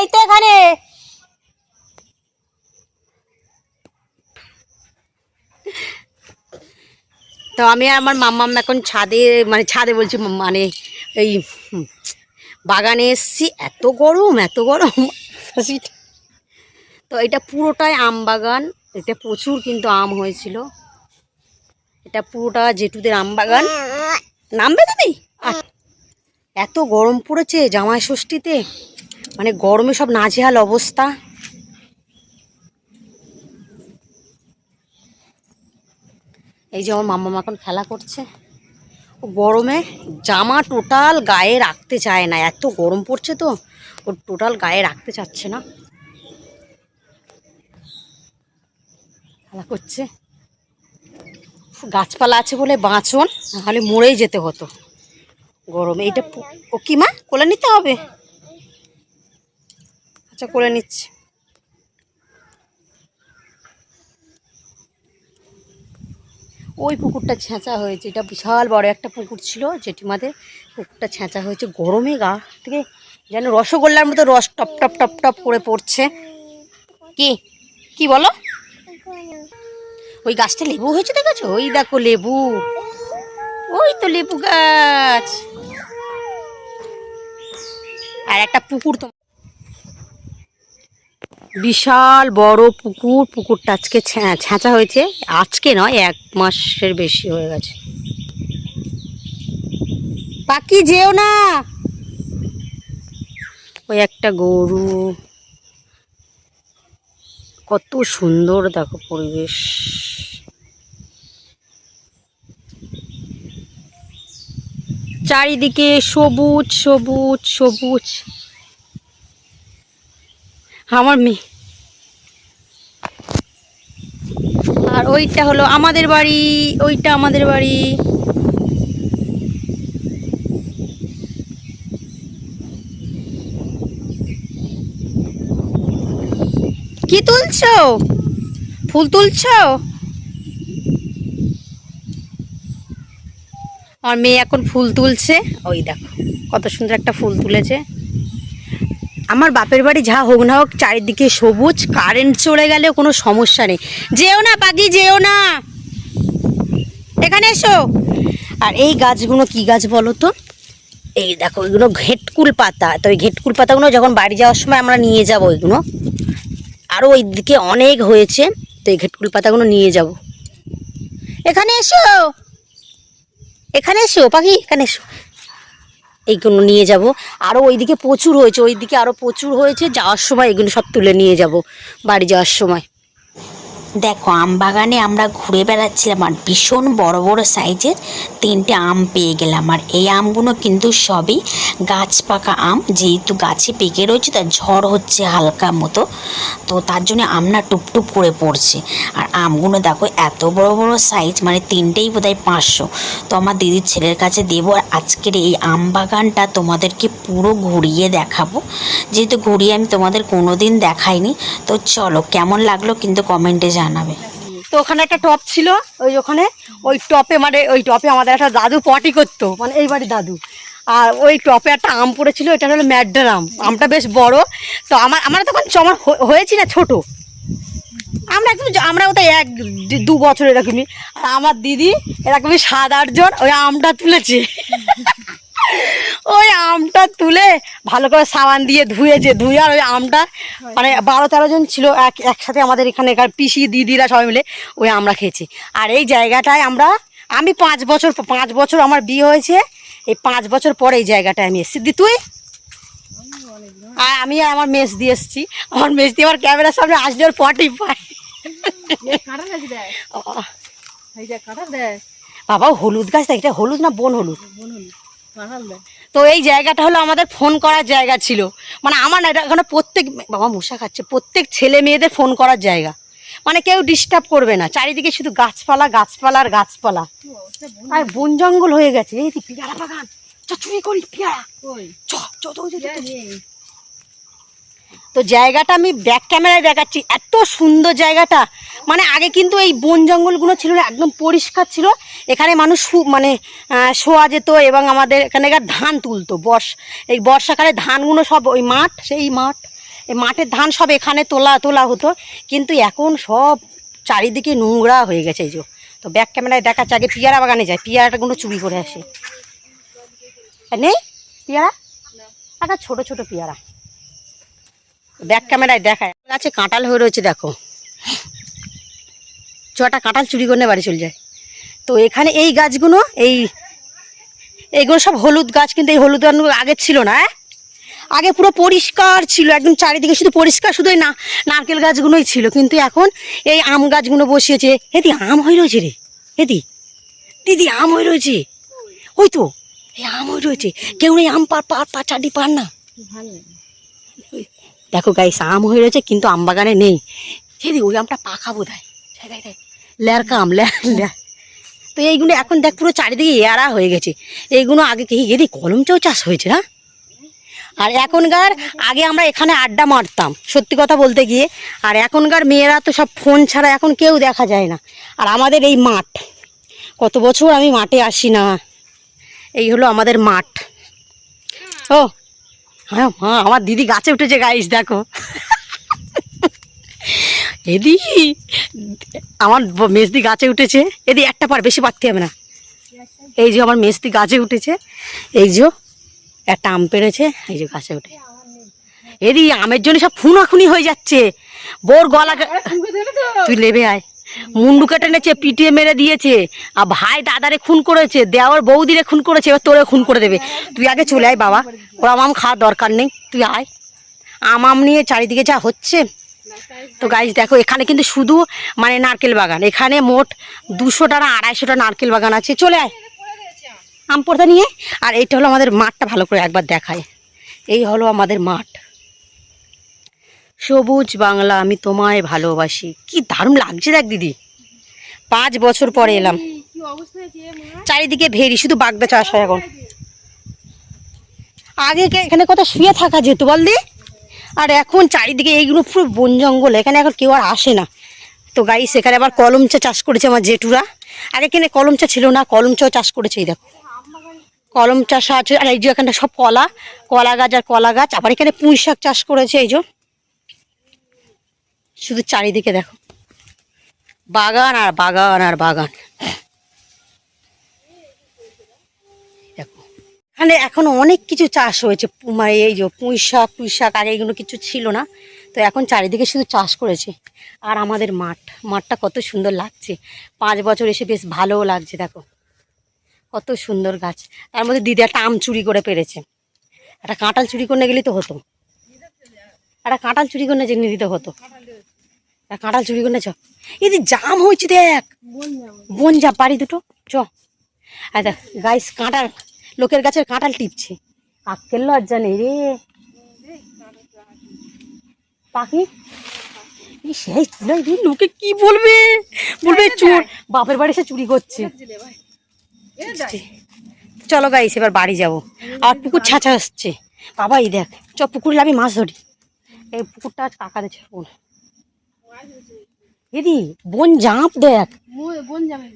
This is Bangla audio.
এই তো এখানে। তো আমি আমার মাম্মাম এখন ছাদে মানে ছাদে বলছি মানে এই বাগানে এসছি। এত গরম এত গরম। তো এটা পুরোটাই আম বাগান। এটা প্রচুর কিন্তু আম হয়েছিল। এটা পুরোটা জেঠুদের আম বাগান। নামবে তুমি? এত গরম পড়েছে জামাই ষষ্ঠীতে মানে গরমে সব নাজেহাল অবস্থা। এই যে আমার মাম্মা এখন খেলা করছে। গরমে জামা টোটাল গায়ে রাখতে চায় না। এত গরম পড়ছে তো ও টোটাল গায়ে রাখতে চাচ্ছে না। খেলা করছে। গাছপালা আছে বলে বাঁচন নাহলে মরেই যেতে হতো। গরমে এইটা পু- ও কি মা? কোলে নিতে হবে? আচ্ছা কোলে নিচ্ছি। ওই পুকুরটা ছেঁচা হয়েছে, এটা বিশাল বড় একটা পুকুর ছিল, জেঠিমাদের পুকুরটা ছেঁচা হয়েছে গরমে গা থেকে যেন রসগোল্লার মতো রস টপ টপ টপ টপ করে পড়ছে। কি? কি বলো? ওই গাছটা লেবু হয়েছে দেখেছ? ওই দেখো লেবু। ওই তো লেবু গাছ। আর একটা পুকুর তো বিশাল বড় পুকুর, পুকুরটা আজকে ছেঁচা হয়েছে। আজকে নয়, এক মাসের বেশি হয়ে গেছে। পাখি যেও না। ওই একটা গরু। কত সুন্দর দেখো পরিবেশ। চারিদিকে সবুজ সবুজ সবুজ। আমার মেয়ে। আর ওইটা হলো আমাদের বাড়ি, ওইটা আমাদের বাড়ি। কি তুলছ? ফুল তুলছো? আমার মেয়ে এখন ফুল তুলছে। ওই দেখো, কত সুন্দর একটা ফুল তুলেছে। আমার বাপের বাড়ি যা হোক না হোক, চারিদিকে সবুজ কারেন্ট চলে গেলেও কোনো সমস্যা নেই। যেও না পাখি যেও না। এখানে এসো। আর এই গাছগুলো কি গাছ বলো তো? এই দেখো এগুলো ঘেটকুল পাতা। তো এই ঘেটকুল পাতাগুলো যখন বাড়ি যাওয়ার সময় আমরা নিয়ে যাব ওইগুলো আরও ওই দিকে অনেক হয়েছে, তো এই ঘেটকুল পাতাগুলো নিয়ে যাব। এখানে এসো। এখানে এসো পাখি এখানে এসো। এইগুলো নিয়ে যাব। আরও ওইদিকে প্রচুর হয়েছে, ওইদিকে আরও প্রচুর হয়েছে, যাওয়ার সময় এগুলো সব তুলে নিয়ে যাব বাড়ি যাওয়ার সময়। দেখো, আম বাগানে আমরা ঘুরে বেড়াচ্ছিলাম আর ভীষণ বড় বড় সাইজের তিনটে আম পেয়ে গেলাম। আর এই আমগুলো কিন্তু সবই গাছ পাকা আম, যেহেতু গাছে পেকে রয়েছে, তার ঝড় হচ্ছে হালকা মতো। তো তার জন্য আম না টুপটুপ করে পড়ছে। আর আমগুলো দেখো, এত বড় বড় সাইজ মানে তিনটেই বোধহয় পাঁচশো। তো আমার দিদির ছেলের কাছে দেবো, আর আজকের এই আম বাগানটা তোমাদেরকে পুরো ঘুরিয়ে দেখাবো। যেহেতু ঘুরিয়ে আমি তোমাদের কোনো দিন দেখাইনি, তো চলো, কেমন লাগল কিন্তু কমেন্টে জানাবে। তো ওখানে একটা টপ ছিল, ওই ওখানে, ওই টপে মানে ওই টপে আমাদের একটা দাদু পটি করতো মানে এই বাড়ির দাদু। আর ওই টপে একটা আম পড়েছিল এটা হলো ম্যাডার আম। আমটা বেশ বড়। তো আমার, আমরা তখন আমার হয়েছি না ছোট। আমরা একদম আমরা ওটা এক দু বছর এরকমই। আর আমার দিদি এরকমই সাত আটজন ওই আমটা তুলেছে। ওই আমটা তুলে ভালো করে সাবান দিয়ে ধুয়েছে ধুয়ে আর ওই আমটা মানে বারো তেরো জন ছিল এক একসাথে আমাদের এখানে পিসি দিদিরা সবাই মিলে ওই আমরা খেয়েছি। আর এই জায়গাটায় আমরা আমি পাঁচ বছর পাঁচ বছর আমার বিয়ে হয়েছে এই পাঁচ বছর পরে এই জায়গাটায় আমি এসেছি। দি তুই? আর আমি আর আমার মেস দিয়ে এসেছি। আমার মেস দিয়ে আমার ক্যামেরার সামনে আসলে ওর পটি পাই বাবা হলুদ গাছ দেখ এটা হলুদ না বন হলুদ। তো এই জায়গাটা হলো আমাদের ফোন করার জায়গা ছিল। মানে আমার না এটা এখানে প্রত্যেক বাবা মশা খাচ্ছে প্রত্যেক ছেলে মেয়েদের ফোন করার জায়গা। মানে কেউ ডিস্টার্ব করবে না চারিদিকে শুধু গাছপালা গাছপালা আর গাছপালা। আর বন জঙ্গল হয়ে গেছে এই পিয়ারা বাগান। চুরি করি পিয়ারা। চ চ তো জায়গাটা আমি ব্যাক ক্যামেরায় দেখাচ্ছি। এত সুন্দর জায়গাটা। মানে আগে কিন্তু এই বন জঙ্গলগুলো ছিল না একদম পরিষ্কার ছিল। এখানে মানুষ মানে শোয়া যেত এবং আমাদের এখানকার ধান তুলতো বর্ষ এই বর্ষাকালে ধানগুলো সব ওই মাঠ সেই মাঠ এই মাঠের ধান সব এখানে তোলা তোলা হতো। কিন্তু এখন সব চারিদিকে নোংরা হয়ে গেছে এই যে। তো ব্যাক ক্যামেরায় দেখাচ্ছে। আগে পিয়ারা বাগানে যায় পিয়ারাটাগুলো চুরি করে আসে। নেই? পিয়ারা? একটা ছোট ছোট পেয়ারা। ব্যাক ক্যামেরায় দেখায়। গাছে কাঁঠাল হয়ে রয়েছে দেখো। ছটা কাঁঠাল চুরি করে বাড়ি চলে যায়। তো এখানে এই গাছগুলো এই এইগুলো সব হলুদ গাছ কিন্তু এই হলুদ গাছগুলো আগে ছিল না হ্যাঁ? আগে পুরো পরিষ্কার ছিল একদম চারিদিকে শুধু পরিষ্কার শুধু না নারকেল গাছগুলোই ছিল। কিন্তু এখন এই আম গাছগুলো বসিয়েছে। হেদি আম হয়ে রয়েছে রে। এদি দিদি আম হয়ে রয়েছে। ওই তো এই আম হয়ে রয়েছে। কেউ এই আম পার পার পা চাটি পার না। দেখো গাইস, আম হয়ে রয়েছে, কিন্তু আম বাগানে নেই। সেদি ওই আমটা পাখা বোধ হয় ল্যারকা আম ল্যার তো এইগুলো এখন দেখ, পুরো চারিদিকে এয়ারা হয়ে গেছে। এইগুলো আগে কি এদি কলমচাও চাষ হয়েছে না? আর এখনকার আগে আমরা এখানে আড্ডা মারতাম, সত্যি কথা বলতে গিয়ে। আর এখনকার মেয়েরা তো সব ফোন ছাড়া এখন কেউ দেখা যায় না। আর আমাদের এই মাঠ, কত বছর আমি মাঠে আসি না। এই হলো আমাদের মাঠ। ও হ্যাঁ মা আমার দিদি গাছে উঠেছে গাইস দেখো। এদি আমার মেজদি গাছে উঠেছে। এদি একটা পার বেশি পারতে হবে না। এই যে আমার মেজদি গাছে উঠেছে। এই যে একটা আম পেড়েছে এই যে গাছে উঠে। এদি আমের জন্য সব খুনাখুনি হয়ে যাচ্ছে। বোর গলা তুই লেবে আয়। মুন্ডু কেটে নেছে পিটিয়ে মেরে দিয়েছে। আর ভাই দাদারে খুন করেছে, দেওয়ার বৌদিরে খুন করেছে, এবার তোরে খুন করে দেবে। তুই আগে চলে আয় বাবা, ওরা আম খাওয়ার দরকার নেই, তুই আয়। আম আম নিয়ে চারিদিকে যা হচ্ছে। তো গাইজ দেখো, এখানে কিন্তু শুধু মানে নারকেল বাগান, এখানে মোট দুশোটা না আড়াইশোটা নারকেল বাগান আছে। চলে আয়। আম পড়তে নিয়ে, আর এইটা হলো আমাদের মাঠটা ভালো করে একবার দেখায়। এই হলো আমাদের মাঠ। সবুজ বাংলা আমি তোমায় ভালোবাসি। কি দারুণ লাগছে দেখ দিদি। পাঁচ বছর পরে এলাম। চারিদিকে ভেরি শুধু বাগদা চাষ হয় এখন। আগে কে- এখানে কত শুয়ে থাকা যেত বল দি। আর এখন চারিদিকে এইগুলো পুরো বন জঙ্গল এখানে এখন কেউ আর আসে না। তো গাই সেখানে আবার কলম চা চাষ করেছে আমার জেঠুরা। আগে কেনে কলম চা ছিল না কলম চাও চাষ করেছে এই দেখো। কলম চাষ আছে আর এই যে এখানটা সব কলা কলা গাছ আর কলা গাছ। আবার এখানে পুঁই শাক চাষ করেছে এই যে। শুধু চারিদিকে দেখো। বাগান আর বাগান আর বাগান। দেখো, এখানে এখন অনেক কিছু চাষ হয়েছে। মানে এই যে পুঁই শাক পুঁই শাক আগে এগুলো কিছু ছিল না। তো এখন চারিদিকে শুধু চাষ করেছে। আর আমাদের মাঠ, মাঠটা কত সুন্দর লাগছে। পাঁচ বছর এসে বেশ ভালোও লাগছে, দেখো। কত সুন্দর গাছ। তার মধ্যে দিদি একটা আম চুরি করে পেরেছে। একটা কাঁঠাল চুরি করে গেলেই তো হতো। একটা কাঁঠাল চুরি করে জেনে দিতে হতো। একটা কাঁঠাল চুরি করে চ এই জাম হয়েছে দেখ। বন যা বাড়ি দুটো। চ। আর দেখ গাইস কাঁটাল লোকের গাছের কাঁঠাল টিপছে। আক্কেল লজ্জা নেই রে। পাখি? সেই তুলে এই লোকে কি বলবে? বলবে চোর। বাপের বাড়ি সে চুরি করছে। চলো গাইস এবার বাড়ি যাব। আর পুকুর ছাঁচা আসছে। বাবা এই দেখ চ পুকুরে আমি মাছ ধরি। এই পুকুরটা আজ কাকা দিচ্ছে ফোন দিদি বোন জাঁপ দেখ। বন যাবে